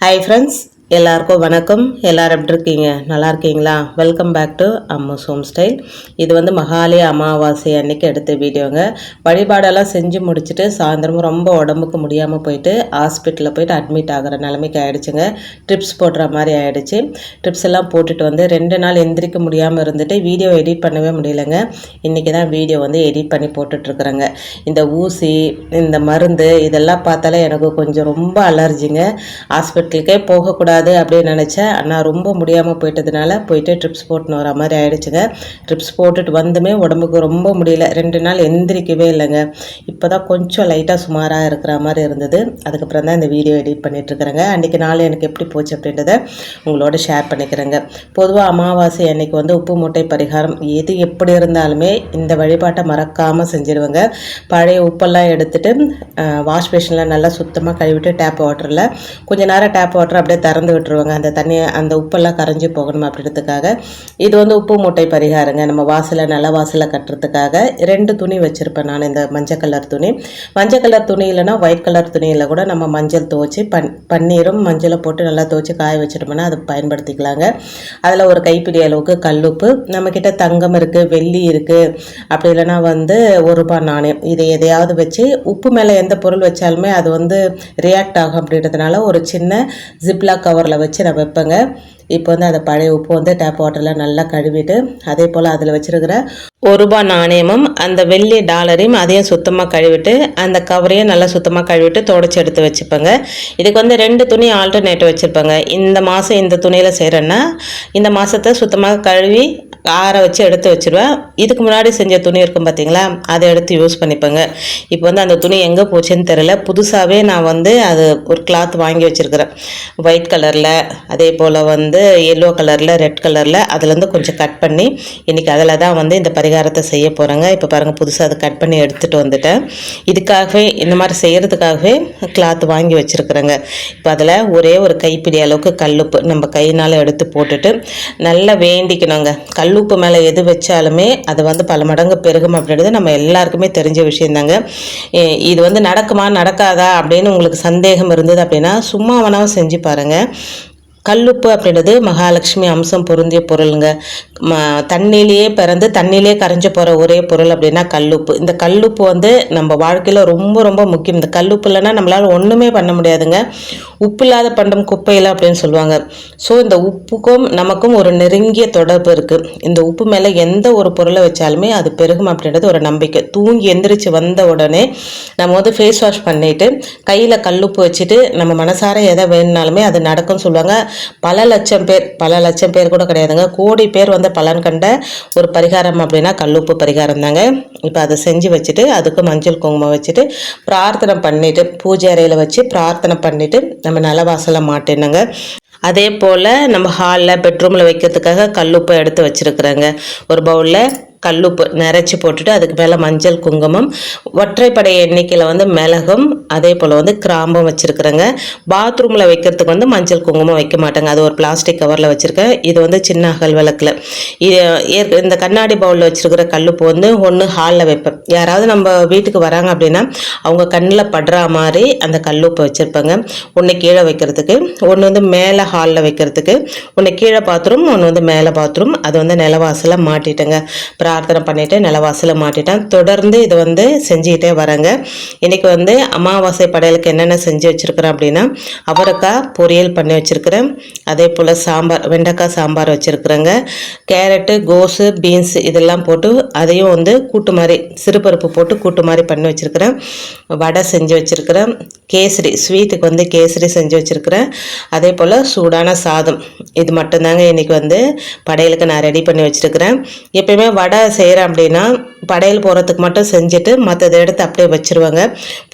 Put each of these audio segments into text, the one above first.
Hi friends எல்லாருக்கும் வணக்கம். எல்லாரும் எப்படி இருக்கீங்க? நல்லா இருக்கீங்களா? Welcome back to Ammu's home style இது வந்து மகாலய அமாவாசை அன்னைக்கு எடுத்த வீடியோங்க. வழிபாடெல்லாம் செஞ்சு முடிச்சுட்டு சாயந்தரம் ரொம்ப உடம்புக்கு முடியாமல் போயிட்டு ஹாஸ்பிட்டலில் போயிட்டு அட்மிட் ஆகிற நிலைமைக்கு ஆகிடுச்சுங்க ட்ரிப்ஸ் போடுற மாதிரி ஆகிடுச்சு ட்ரிப்ஸ் எல்லாம் போட்டுட்டு வந்து ரெண்டு நாள் எந்திரிக்க முடியாமல் இருந்துட்டு வீடியோ எடிட் பண்ணவே முடியலங்க. இன்றைக்கி தான் வீடியோ வந்து எடிட் பண்ணி போட்டுட்ருக்குறேங்க இந்த ஊசி இந்த மருந்து இதெல்லாம் பார்த்தாலே எனக்கு கொஞ்சம் ரொம்ப அலர்ஜிங்க ஹாஸ்பிட்டலுக்கே போகக்கூடாது. அப்படின்னு நினச்சேன். ஆனால் ரொம்ப முடியாமல் போயிட்டதுனால போயிட்டு ட்ரிப்ஸ் போட்டுன்னு வர மாதிரி ஆயிடுச்சுங்க. ட்ரிப்ஸ் போட்டுட்டு வந்துமே உடம்புக்கு ரொம்ப முடியல. ரெண்டு நாள் எந்திரிக்கவே இல்லைங்க. இப்போ தான் கொஞ்சம் லைட்டாக சுமாராக இருக்கிற மாதிரி இருந்தது. அதுக்கப்புறம் தான் இந்த வீடியோ எடிட் பண்ணிகிட்ருக்குறேங்க அன்றைக்கி நாள் எனக்கு எப்படி போச்சு அப்படின்றத உங்களோட ஷேர் பண்ணிக்கிறேங்க. பொதுவாக அமாவாசை அன்னைக்கு வந்து உப்பு மூட்டை பரிகாரம் எது எப்படி இருந்தாலுமே இந்த வழிபாட்டை மறக்காமல் செஞ்சிடுவேங்க பழைய உப்பெல்லாம் எடுத்துகிட்டு வாஷ் பேஷனில் நல்லா சுத்தமாக கழுவிட்டு டேப் வாட்டரில் கொஞ்சம் நேரம் டேப் வாட்டர் அப்படியே திறந்து விட்டுருவாங்க. அந்த தண்ணியை அந்த உப்பெல்லாம் கரைஞ்சி போகணும் அப்படின்றதுக்காக. இது வந்து உப்பு மூட்டை பரிகாரங்க. நம்ம வாசலை நல்ல வாசலை கட்டுறதுக்காக ரெண்டு துணி வச்சுருப்பேன் நான் இந்த மஞ்சள் கலர் துணி. மஞ்சள் கலர் துணி இல்லைனா ஒயிட் கலர் துணியில் கூட நம்ம மஞ்சள் துவச்சி பன் பன்னீரும் மஞ்சளை போட்டு நல்லா துவச்சி காய வச்சிட்டோம்னா அதை பயன்படுத்திக்கலாங்க. அதில் ஒரு கைப்பிடி அளவுக்கு கல்லுப்பு நம்மக்கிட்ட தங்கம் இருக்குது வெள்ளி இருக்குது அப்படி இல்லைன்னா வந்து ஒரு ரூபாய் நாணயம். இதை எதையாவது வச்சு உப்பு மேலே எந்த பொருள் வச்சாலுமே அது வந்து ரியாக்ட் ஆகும் அப்படின்றதுனால ஒரு சின்ன ஜிப்லா கவரில் வச்சு நான் வைப்பேங்க. இப்போ வந்து அந்த பழைய உப்பு வந்து டேப் வாட்டரில் நல்லா கழுவிட்டு அதே போல் அதில் வச்சுருக்கிற ஒரு ரூபாய் நாணயமும் அந்த வெள்ளி டாலரையும் அதையும் சுத்தமாக கழுவிட்டு அந்த கவரையும் நல்லா சுத்தமாக கழுவிட்டு தொடச்சி எடுத்து வச்சுப்பேங்க. இதுக்கு வந்து ரெண்டு துணி ஆல்டர்னேட் வச்சுருப்பேங்க இந்த மாதம் இந்த துணியில் செய்கிறேன்னா இந்த மாதத்தை சுத்தமாக கழுவி ஆற வச்சு எடுத்து வச்சுருவேன். இதுக்கு முன்னாடி செஞ்ச துணி இருக்கும் பார்த்தீங்களா அதை எடுத்து யூஸ் பண்ணிப்பேங்க. இப்போ வந்து அந்த துணி எங்கே போச்சுன்னு தெரில புதுசாகவே நான் வந்து அது ஒரு கிளாத் வாங்கி வச்சுருக்கிறேன். ஒயிட் கலரில் அதே போல் வந்து எல்லோ கலரில் ரெட் கலரில் அதுலேருந்து கொஞ்சம் கட் பண்ணி இன்றைக்கி அதில் தான் வந்து இந்த பரிகாரத்தை செய்ய போகிறேங்க இப்போ பாருங்கள் புதுசாக அதை கட் பண்ணி எடுத்துகிட்டு வந்துட்டேன். இதுக்காகவே இந்த மாதிரி செய்கிறதுக்காகவே கிளாத் வாங்கி வச்சுருக்குறேங்க. இப்போ அதில் ஒரே ஒரு கைப்பிடி அளவுக்கு கல்லுப்பு நம்ம கையினால் எடுத்து போட்டுட்டு நல்லா வேண்டிக்கணுங்க. கல் கல்லுப்பு மேலே எது வச்சாலுமே அது வந்து பல மடங்கு பெருகும் அப்படின்றது நம்ம எல்லாருக்குமே தெரிஞ்ச விஷயந்தாங்க. இது வந்து நடக்குமா நடக்காதா அப்படின்னு உங்களுக்கு சந்தேகம் இருந்தது அப்படின்னா சும்மா வேணாலும் செஞ்சு பாருங்கள் கல்லுப்பு அப்படின்றது மகாலட்சுமி அம்சம் பொருந்திய பொருளுங்க. ம தண்ணியிலேயே பிறந்து தண்ணியிலே கரைஞ்சு போகிற ஒரே பொருள் அப்படின்னா கல்லுப்பு. இந்த கல்லுப்பு வந்து நம்ம வாழ்க்கையில் ரொம்ப ரொம்ப முக்கியம். இந்த கல்லுப்பு இல்லைன்னா நம்மளால் ஒன்றுமே பண்ண முடியாதுங்க. உப்பு இல்லாத பண்டம் குப்பையில் அப்படின்னு சொல்லுவாங்க. ஸோ இந்த உப்புக்கும் நமக்கும் ஒரு நெருங்கிய தொடர்பு இருக்குது இந்த உப்பு மேலே எந்த ஒரு பொருளை வச்சாலுமே அது பெருகும் அப்படின்றது ஒரு நம்பிக்கை. தூங்கி எந்திரிச்சு வந்த உடனே நம்ம வந்து ஃபேஸ் வாஷ் பண்ணிவிட்டு கையில் கல்லுப்பு வச்சுட்டு நம்ம மனசார எதை வேணுனாலுமே அது நடக்கும்னு சொல்லுவாங்க. பல லட்சம் பேர் பல லட்சம் பேர் கூட கிடையாதுங்க. கோடி பேர் வந்து பலன் கண்ட ஒரு பரிகாரம் அப்படின்னா கல்லுப்பு பரிகாரம் தாங்க இப்போ அதை செஞ்சு வச்சுட்டு அதுக்கு மஞ்சள் குங்குமம் வச்சுட்டு பிரார்த்தனை பண்ணிட்டு பூஜை அறையில் வச்சு பிரார்த்தனை பண்ணிட்டு நம்ம நிலவாசலை மாட்டினுங்க. அதே போல் நம்ம ஹாலில் பெட்ரூமில் வைக்கிறதுக்காக கல்லுப்பை எடுத்து வச்சுருக்குறேங்க. ஒரு பவுலில் கல்லுப்பு நிறச்சி போட்டுட்டு அதுக்கு மேலே மஞ்சள் குங்குமம் ஒற்றைப்படை எண்ணிக்கையில் வந்து மிளகும் அதே போல் வந்து கிராம்பும் வச்சுருக்குறேங்க. பாத்ரூமில் வைக்கிறதுக்கு வந்து மஞ்சள் குங்குமம் வைக்க மாட்டேங்க. அது ஒரு பிளாஸ்டிக் கவரில் வச்சுருக்கேன். இது வந்து சின்ன அகல் விளக்கில். இது இந்த கண்ணாடி பவுலில் வச்சுருக்கிற கல்லுப்பு வந்து ஒன்று ஹாலில் வைப்பேன். யாராவது நம்ம வீட்டுக்கு வராங்க அப்படின்னா அவங்க கண்ணில் படுற மாதிரி அந்த கல்லுப்பு வச்சுருப்பேங்க. ஒன்று கீழே வைக்கிறதுக்கு ஒன்று வந்து மேலே ஹாலில் வைக்கிறதுக்கு ஒன்று கீழே பாத்ரூம் ஒன்று வந்து மேலே பாத்ரூம் அது வந்து நிலவாசலில் மாட்டிட்டேங்க. பிரார்த்தனை பண்ணிவிட்டு நிலவாசலில் மாட்டிட்டேன். தொடர்ந்து இதை வந்து செஞ்சுக்கிட்டே வரேங்க. இன்றைக்கி வந்து அமாவாசை படையலுக்கு என்னென்ன செஞ்சு வச்சுருக்கிறேன் அப்படின்னா அவரைக்காய் பொரியல் பண்ணி வச்சுருக்கிறேன். அதே போல் சாம்பார் வெண்டைக்காய் சாம்பார் வச்சுருக்குறேங்க. கேரட்டு கோஸு பீன்ஸ் இதெல்லாம் போட்டு அதையும் வந்து கூட்டு மாதிரி சிறுபருப்பு போட்டு கூட்டு மாதிரி பண்ணி வச்சுருக்கிறேன். வடை செஞ்சு வச்சுருக்கிறேன். கேசரி ஸ்வீட்டுக்கு வந்து கேசரி செஞ்சு வச்சுருக்கிறேன். அதே போல் சூடான சாதம். இது மட்டும்தாங்க இன்றைக்கி வந்து படையலுக்கு நான் ரெடி பண்ணி வச்சுருக்கிறேன். எப்பயுமே வடை செய்கிறேன் அப்படின்னா படையல் போகிறதுக்கு மட்டும் செஞ்சுட்டு மற்றதை எடுத்து அப்படியே வச்சுருவாங்க.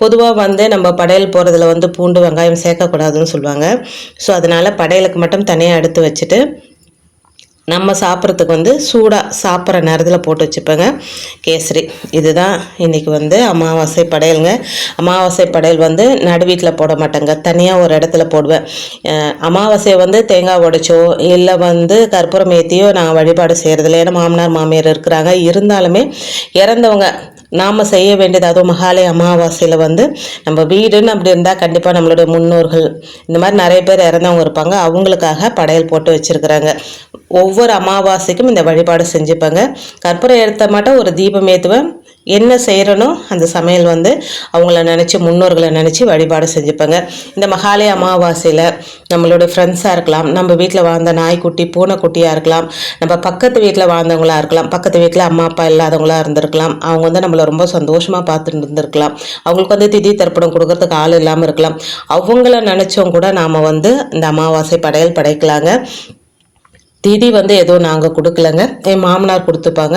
பொதுவாக வந்து நம்ம படையல் போகிறதுல வந்து பூண்டு வெங்காயம் சேர்க்கக்கூடாதுன்னு சொல்லுவாங்க. ஸோ அதனால் படையலுக்கு மட்டும் தனியாக எடுத்து வச்சுட்டு நம்ம சாப்பிட்றதுக்கு வந்து சூடாக சாப்பிட்ற நேரத்தில் போட்டு வச்சுப்பேங்க. கேசரி. இதுதான் இன்றைக்கி வந்து அமாவாசை படையலுங்க. அமாவாசை படையல் வந்து நடு வீட்டில் போட மாட்டேங்க. தனியாக ஒரு இடத்துல போடுவேன். அமாவாசையை வந்து தேங்காய் உடைச்சோ இல்லை வந்து கற்பூரம் ஏற்றியோ நான் வழிபாடு செய்கிறதில்ல ஏன்னா மாமனார் மாமியார் இருக்கிறாங்க. இருந்தாலுமே இறந்தவங்க நாம் செய்ய வேண்டியது அதுவும் மகாலய அமாவாசையில் வந்து நம்ம வீடுன்னு அப்படி இருந்தால் கண்டிப்பாக நம்மளுடைய முன்னோர்கள் இந்த மாதிரி நிறைய பேர் இறந்தவங்க இருப்பாங்க. அவங்களுக்காக படையல் போட்டு வச்சுருக்குறாங்க. ஒவ்வொரு அமாவாசைக்கும் இந்த வழிபாடு செஞ்சுப்பாங்க. கற்பூரம் எடுத்த மாட்டோம் ஒரு தீபம் ஏற்றுவேன் என்ன செய்கிறனோ அந்த சமையல் வந்து அவங்கள நினச்சி முன்னோர்களை நினச்சி வழிபாடு செஞ்சுப்பாங்க. இந்த மகாலய அமாவாசையில் நம்மளுடைய ஃப்ரெண்ட்ஸாக இருக்கலாம். நம்ம வீட்டில் வாழ்ந்த நாய்க்குட்டி பூனைக்குட்டியாக இருக்கலாம். நம்ம பக்கத்து வீட்டில் வாழ்ந்தவங்களா இருக்கலாம். பக்கத்து வீட்டில் அம்மா அப்பா இல்லாதவங்களா இருந்திருக்கலாம். அவங்க வந்து நம்மளை ரொம்ப சந்தோஷமாக பார்த்துட்டு இருந்திருக்கலாம். அவங்களுக்கு வந்து திதி தர்ப்பணம் கொடுக்கறதுக்கு ஆள் இல்லாமல் இருக்கலாம். அவங்கள நினச்சவங்க கூட நாம் வந்து இந்த அமாவாசை படையல் படைக்கலாங்க. திதி வந்து எதுவும் நாங்கள் கொடுக்கலங்க. என் மாமனார் கொடுத்துப்பாங்க.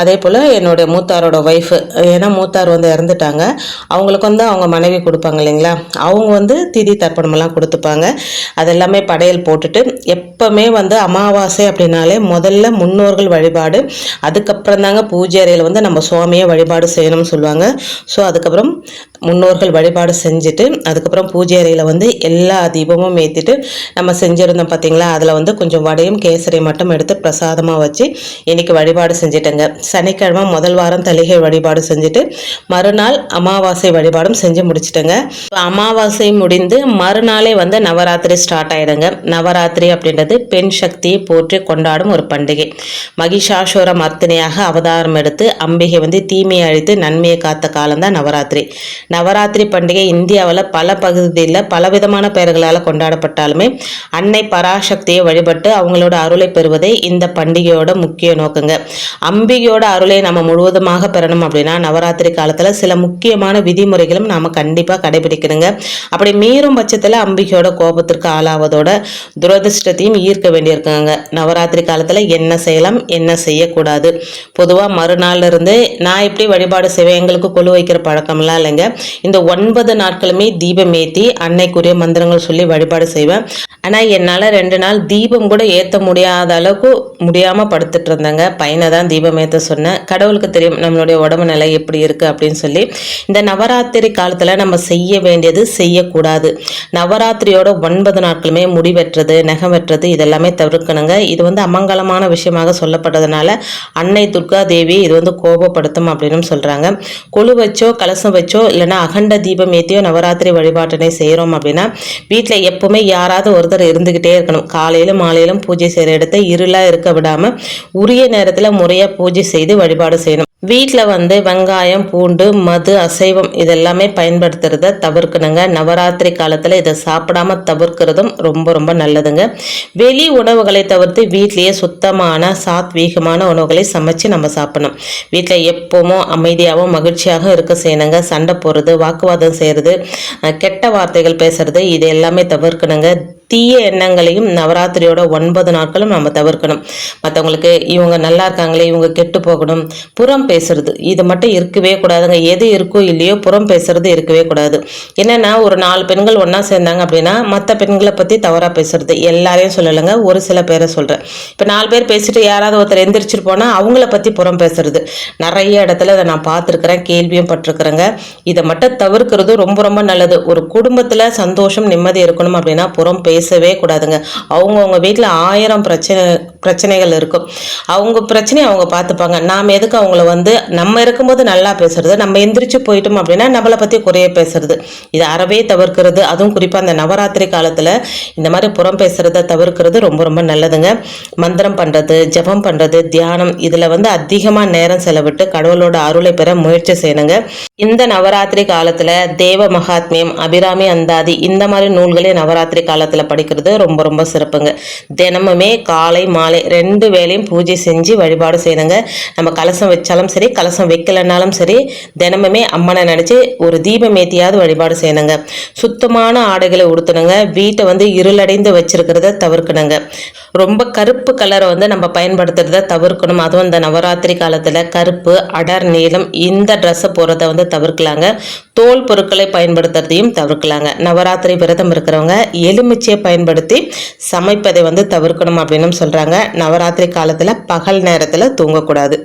அதே போல் என்னுடைய மூத்தாரோட ஒய்ஃபு ஏன்னா மூத்தார் வந்து இறந்துட்டாங்க. அவங்களுக்கு வந்து அவங்க மனைவி கொடுப்பாங்க இல்லைங்களா? அவங்க வந்து திதி தர்ப்பணமெல்லாம் கொடுத்துப்பாங்க. அதெல்லாமே படையல் போட்டுட்டு எப்போவுமே வந்து அமாவாசை அப்படின்னாலே முதல்ல முன்னோர்கள் வழிபாடு அதுக்கப்புறம் தாங்க பூஜை அறையில் வந்து நம்ம சுவாமியை வழிபாடு செய்யணும்னு சொல்லுவாங்க. ஸோ அதுக்கப்புறம் முன்னோர்கள் வழிபாடு செஞ்சுட்டு அதுக்கப்புறம் பூஜை அறையில் வந்து எல்லா தீபமும் ஏற்றிட்டு நம்ம செஞ்சுருந்தோம் பார்த்தீங்களா அதில் வந்து கொஞ்சம் வடையும் கே கேசரி மட்டும் எடுத்து பிரசாதமாக வச்சு இன்றைக்கி வழிபாடு செஞ்சுட்டேங்க. சனிக்கிழமை முதல் வாரம் தலிகை வழிபாடு செஞ்சுட்டு மறுநாள் அமாவாசை வழிபாடும் செஞ்சு முடிச்சிட்டேங்க. அமாவாசை முடிந்து மறுநாளே வந்து நவராத்திரி ஸ்டார்ட் ஆகிடுங்க நவராத்திரி அப்படின்றது பெண் சக்தியை போற்றி கொண்டாடும் ஒரு பண்டிகை. மகிஷாசுர மர்த்தினியாக அவதாரம் எடுத்து அம்பிகை வந்து தீமையை அழித்து நன்மையை காத்த காலம்தான் நவராத்திரி. நவராத்திரி பண்டிகை இந்தியாவில் பல பகுதியில் பலவிதமான பெயர்களால் கொண்டாடப்பட்டாலுமே அன்னை பராசக்தியை வழிபட்டு அவங்களோட அருளை பெறுவதே இந்த பண்டிகையோட முக்கிய நோக்கங்க. அம்பிகையோட அருளை நம்ம முழுவதுமாக பெறணும் அப்படின்னா நவராத்திரி காலத்தில் சில முக்கியமான விதிமுறைகளும் நாம் கண்டிப்பாக கடைபிடிக்கணுங்க. அப்படி மீறும் பட்சத்தில் அம்பிகையோட கோபத்திற்கு ஆளாவதோட துரதிருஷ்டத்தையும் ஈர்க்க வேண்டியிருக்காங்க. நவராத்திரி காலத்தில் என்ன செய்யலாம் என்ன செய்யக்கூடாது? பொதுவாக மறுநாள் இருந்து நான் எப்படி வழிபாடு செய்வேன் எங்களுக்கு கொழு வைக்கிற பழக்கம்லாம் இல்லைங்க. இந்த ஒன்பது நாட்களுமே தீபம் ஏற்றி அன்னைக்குரிய மந்திரங்கள் சொல்லி வழிபாடு செய்வேன். ஆனால் என்னால் ரெண்டு நாள் தீபம் கூட ஏற்ற முடியாத அளவுக்கு முடியாமல் படுத்துட்டு இருந்தேங்க. பையனை தான் தீபமேத்த சொன்னேன். கடவுளுக்கு தெரியும் நம்மளுடைய உடம்பு நிலை எப்படி இருக்குது அப்படின்னு சொல்லி. இந்த நவராத்திரி காலத்தில் நம்ம செய்ய வேண்டியது செய்யக்கூடாது. நவராத்திரியோட ஒன்பது நாட்களுமே முடி வெட்டுறது நகம் வெட்டுறது இதெல்லாமே தவிர்க்கணுங்க. இது வந்து அமங்கலமான விஷயமாக சொல்லப்பட்டதுனால அன்னை துர்கா தேவி இது வந்து கோபப்படுத்தும் அப்படின்னு சொல்கிறாங்க கொழு வச்சோ கலசம் வச்சோ இல்லைன்னா அகண்ட தீபம் ஏற்றியோ நவராத்திரி வழிபாட்டினை செய்கிறோம் அப்படின்னா வீட்டில் எப்போவுமே யாராவது ஒருத்தர் இருந்துக்கிட்டே இருக்கணும். காலையிலும் மாலையிலும் பூஜை செய்கிற இடத்த இருளாக இருக்க விடாமல் உரிய நேரத்தில் முறையாக பூஜை செய்து வழிபாடு செய்யணும். வீட்டில் வந்து வெங்காயம் பூண்டு மது அசைவம் இதெல்லாமே பயன்படுத்துறத தவிர்க்கணுங்க. நவராத்திரி காலத்தில் இதை சாப்பிடாம தவிர்க்கிறதும் ரொம்ப ரொம்ப நல்லதுங்க. வெளி உணவுகளை தவிர்த்து வீட்லேயே சுத்தமான சாத்வீகமான உணவுகளை சமைச்சு நம்ம சாப்பிடணும். வீட்டில் எப்போவும் அமைதியாகவும் மகிழ்ச்சியாகவும் இருக்க செய்யணுங்க. சண்டை போடுறது வாக்குவாதம் செய்கிறது கெட்ட வார்த்தைகள் பேசுறது இது எல்லாமே தவிர்க்கணுங்க. தீய எண்ணங்களையும் நவராத்திரியோட ஒன்பது நாட்களும் நம்ம தவிர்க்கணும். மற்றவங்களுக்கு இவங்க நல்லா இருக்காங்களே இவங்க கெட்டு போகணும் புறம் பேசுறது இது மட்டும் இருக்கவே கூடாதுங்க. எது இருக்கோ இல்லையோ புறம் பேசுறது இருக்கவே கூடாது. என்னென்னா ஒரு நாலு பெண்கள் ஒன்றா சேர்ந்தாங்க அப்படின்னா மற்ற பெண்களை பற்றி தவறாக பேசுறது. எல்லாரையும் சொல்லலைங்க ஒரு சில பேரை சொல்கிறேன் இப்போ நாலு பேர் பேசிட்டு யாராவது ஒருத்தர் எந்திரிச்சிட்டு போனால் அவங்கள பற்றி புறம் பேசுறது. நிறைய இடத்துல அதை நான் பார்த்துருக்குறேன் கேள்வியும் பட்டிருக்கிறேங்க. இதை மட்டும் தவிர்க்கிறது ரொம்ப ரொம்ப நல்லது. ஒரு குடும்பத்தில் சந்தோஷம் நிம்மதி இருக்கணும் அப்படின்னா புறம் பேச பேசவே கூடாதுங்க. அவங்கவுங்க வீட்டில் ஆயிரம் பிரச்சனை பிரச்சனைகள் இருக்கும். அவங்க பிரச்சனையை அவங்க பார்த்துப்பாங்க நாம் எதுக்கு அவங்கள வந்து நம்ம இருக்கும்போது நல்லா பேசுறது நம்ம எந்திரிச்சு போயிட்டோம் அப்படின்னா நம்மளை பற்றி குறைய பேசுறது. இது அறவே தவிர்க்கிறது. அதுவும் குறிப்பாக அந்த நவராத்திரி காலத்தில் இந்த மாதிரி புறம் பேசுகிறத தவிர்க்கிறது ரொம்ப ரொம்ப நல்லதுங்க. மந்திரம் பண்ணுறது ஜபம் பண்ணுறது தியானம் இதில் வந்து அதிகமாக நேரம் செலவிட்டு கடவுளோட அருளை பெற முயற்சி செய்யணுங்க. இந்த நவராத்திரி காலத்தில் தேவ மகாத்மியம் அபிராமி அந்தாதி இந்த மாதிரி நூல்களே நவராத்திரி காலத்தில் படிக்கிறது ரொம்ப ரொம்ப சிறப்புங்க. தினமுமே காலை மாலை ரெண்டு வேலையும் பூஜை செஞ்சு வழிபாடு செய்யணுங்க. நம்ம கலசம் வச்சாலும் சரி கலசம் வைக்கலைனாலும் சரி தினமுமே அம்மனை நினச்சி ஒரு தீபம் ஏற்றியாவது வழிபாடு செய்யணுங்க. சுத்தமான ஆடைகளை உடுத்தணுங்க. வீட்டை வந்து இருளடைந்து வச்சிருக்கிறத தவிர்க்கணுங்க. ரொம்ப கருப்பு கலரை வந்து நம்ம பயன்படுத்துறத தவிர்க்கணும். அதுவும் இந்த நவராத்திரி காலத்தில் கருப்பு அடர் நீளம் இந்த ட்ரெஸ்ஸை போகிறத வந்து தவிர்க்கலாங்க. தோல் பொருட்களை பயன்படுத்துறதையும் தவிர்க்கலாங்க. நவராத்திரி விரதம் இருக்கிறவங்க எலுமிச்சை பயன்படுத்தி சமைப்பதை வந்து தவிர்க்கணும் அப்படின்னு சொல்கிறாங்க நவராத்திரி காலத்தில் பகல் நேரத்தில் தூங்கக்கூடாது.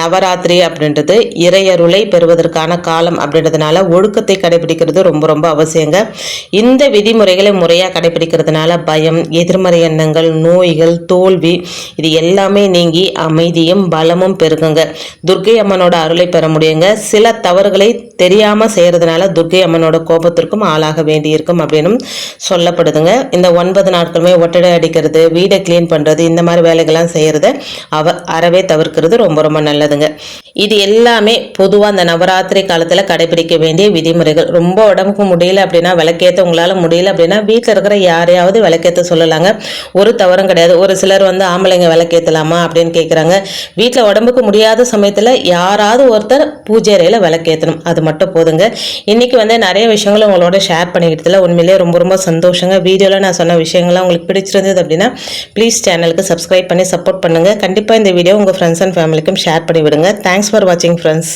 நவராத்திரி அப்படின்றது இறையருளை பெறுவதற்கான காலம் அப்படின்றதுனால ஒழுக்கத்தை கடைபிடிக்கிறது ரொம்ப ரொம்ப அவசியங்க. இந்த விதிமுறைகளை முறையாக கடைபிடிக்கிறதுனால பயம் எதிர்மறை எண்ணங்கள் நோய்கள் தோல்வி இது எல்லாமே நீங்கி அமைதியும் பலமும் பெருகுங்க. துர்க்கை அம்மனோட அருளை பெற முடியுங்க. சில தவறுகளை தெரியாமல் செய்கிறதுனால துர்க்கை அம்மனோட கோபத்திற்கும் ஆளாக வேண்டியிருக்கும் அப்படின்னு சொல்லப்படுதுங்க. இந்த ஒன்பது நாட்களுமே ஒட்டடை அடிக்கிறது வீடை க்ளீன் பண்ணுறது இந்த மாதிரி வேலைகள்லாம் செய்கிறத அவ அறவே தவிர்க்கிறது ரொம்ப ரொம்ப நல்லதுங்க. இது எல்லாமே பொதுவாக அந்த நவராத்திரி காலத்தில் கடைபிடிக்க வேண்டிய விதிமுறைகள். ரொம்ப உடம்புக்கு முடியல அப்படின்னா விளக்கேற்ற உங்களால் முடியல அப்படின்னா வீட்டில் இருக்கிற யாரையாவது விளக்கேற்ற சொல்லலாங்க. ஒரு தவறும் கிடையாது. ஒரு சிலர் வந்து ஆம்பளைங்க விளக்கேற்றலாமா அப்படின்னு கேட்குறாங்க வீட்டில் உடம்புக்கு முடியாத சமயத்தில் யாராவது ஒருத்தர் பூஜை அறையில் விளக்கேற்றணும் அது மட்டும் போதுங்க. இன்றைக்கி வந்து நிறைய விஷயங்களை உங்களோட ஷேர் பண்ணிக்கிட்டதில் உண்மையிலேயே ரொம்ப ரொம்ப சந்தோஷங்க. வீடியோவில் நான் சொன்ன விஷயங்கள்லாம் உங்களுக்கு பிடிச்சிருந்தது அப்படின்னா ப்ளீஸ் சேனலுக்கு சப்ஸ்கிரைப் பண்ணி சப்போர்ட் பண்ணுங்கள் கண்டிப்பாக இந்த வீடியோ உங்கள் ஃப்ரெண்ட்ஸ் அண்ட் ஃபேமிலிக்கும் ஷேர் பண்ணி விடுங்க. தேங்க்ஸ் ஃபார் வாட்சிங் ஃப்ரெண்ட்ஸ்